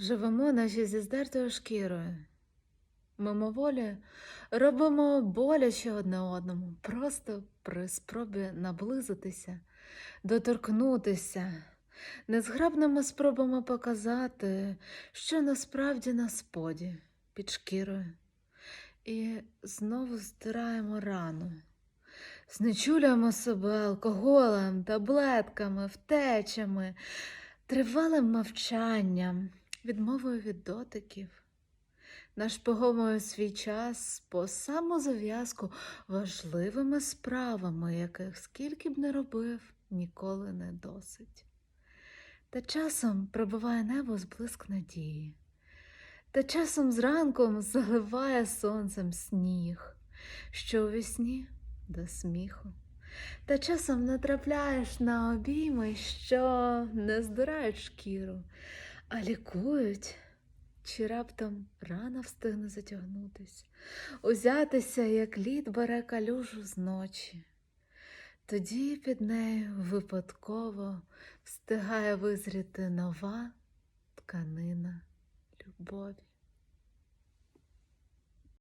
Живемо наші зі здертою шкірою. Мимоволі робимо боляче одне одному, просто при спробі наблизитися, доторкнутися, незграбними спробами показати, що насправді на споді, під шкірою. І знову здираємо рану. Знечулюємо себе алкоголем, таблетками, втечами, тривалим мовчанням, відмовою від дотиків. Нашпиговуємо свій час по самозав'язку важливими справами, яких скільки б не робив, ніколи не досить. Та часом пробиває небо зблиск надії, та часом зранком заливає сонцем сніг, що у вісні до сміху. Та часом натрапляєш на обійми, що не здирають шкіру, а лікують, чи раптом рана встигне затягнутись, узятися, як лід бере калюжу з ночі. Тоді під нею випадково встигає визріти нова тканина любові.